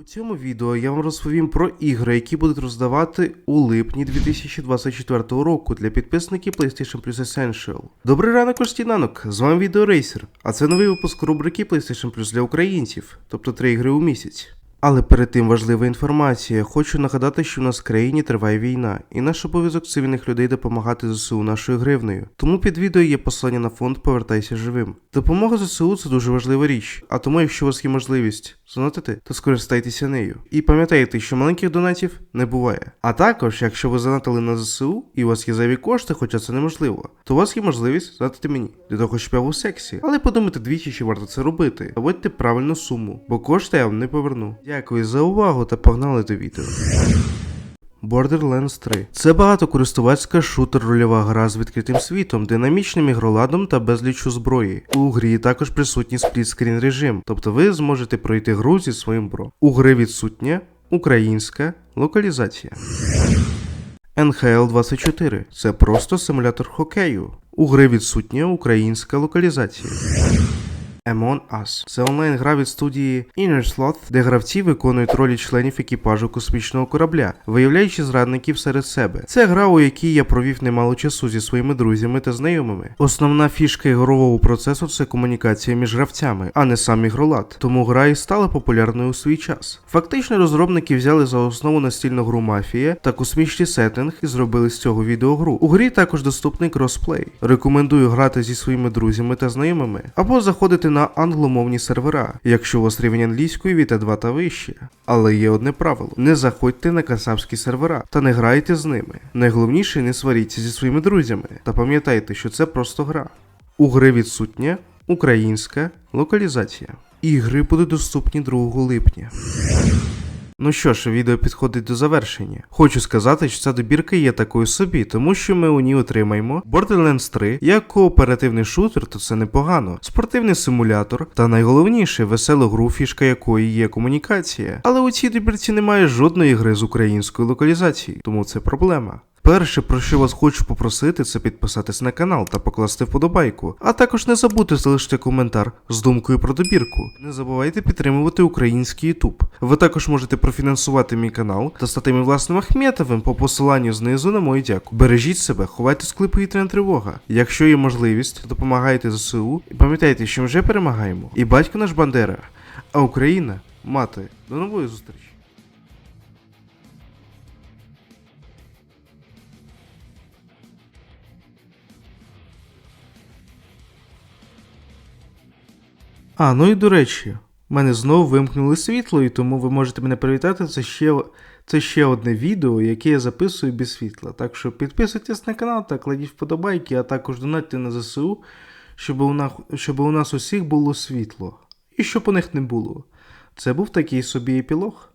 У цьому відео я вам розповім про ігри, які будуть роздавати у липні 2024 року для підписників PlayStation Plus Essential. Добрий ранок, Костінанок! З вами Відеорейсер, а це новий випуск рубрики PlayStation Plus для українців, тобто три ігри у місяць. Але перед тим важлива інформація. Хочу нагадати, що в нас в країні триває війна, і наш обов'язок цивільних людей допомагати ЗСУ нашою гривнею. Тому під відео є посилання на фонд Повертайся живим. Допомога ЗСУ це дуже важлива річ, а тому, якщо у вас є можливість занотити, то скористайтеся нею. І пам'ятайте, що маленьких донатів не буває. А також, якщо ви занатили на ЗСУ і у вас є зайві кошти, хоча це неможливо, то у вас є можливість занатити мені для того, щоб я був сексі. Але подумайте двічі, чи варто це робити. Заводьте правильну суму, бо кошти я вам не поверну. Дякую за увагу та погнали до відео. Borderlands 3 це багатокористувацька шутер-рольова гра з відкритим світом, динамічним ігроладом та безліччю зброї. У грі також присутній сплітскрін режим, тобто ви зможете пройти гру зі своїм бро. У гри відсутня українська локалізація. NHL 24 це просто симулятор хокею. У гри відсутня українська локалізація. Among Us. Це онлайн-гра від студії Inner Sloth, де гравці виконують ролі членів екіпажу космічного корабля, виявляючи зрадників серед себе. Це гра, у якій я провів немало часу зі своїми друзями та знайомими. Основна фішка ігрового процесу це комунікація між гравцями, а не сам ігролад. Тому гра і стала популярною у свій час. Фактично, розробники взяли за основу настільну гру Мафія та космічний сеттинг і зробили з цього відеогру. У грі також доступний кросплей. Рекомендую грати зі своїми друзями та знайомими, або заходити на англомовні сервера, якщо у вас рівень англійської від А2 та вище. Але є одне правило: не заходьте на касапські сервера та не грайте з ними. Найголовніше не сваріться зі своїми друзями та пам'ятайте, що це просто гра. У гри відсутня українська локалізація. Ігри будуть доступні 2 липня. Ну що ж, відео підходить до завершення. Хочу сказати, що ця добірка є такою собі, тому що ми у ній отримаємо Borderlands 3 як кооперативний шутер, то це непогано, спортивний симулятор та найголовніше веселу гру, фішка якої є комунікація. Але у цій добірці немає жодної гри з українською локалізацією, тому це проблема. Перше, про що вас хочу попросити, це підписатись на канал та покласти вподобайку. А також не забудьте залишити коментар з думкою про добірку. Не забувайте підтримувати український YouTube. Ви також можете профінансувати мій канал та стати мій власним Ахметовим по посиланню знизу на мою дяку. Бережіть себе, ховайтесь, коли повітряна тривога. Якщо є можливість, допомагайте ЗСУ і пам'ятайте, що ми вже перемагаємо. І батько наш Бандера, а Україна мати. До нової зустрічі. А, ну і до речі, в мене знову вимкнули світло, і тому ви можете мене привітати. Це ще, це ще одне відео, яке я записую без світла. Так що підписуйтесь на канал та кладіть вподобайки, а також донатьте на ЗСУ, щоб у, нас, щоб у нас усіх було світло. І щоб у них не було. Це був такий собі епілог.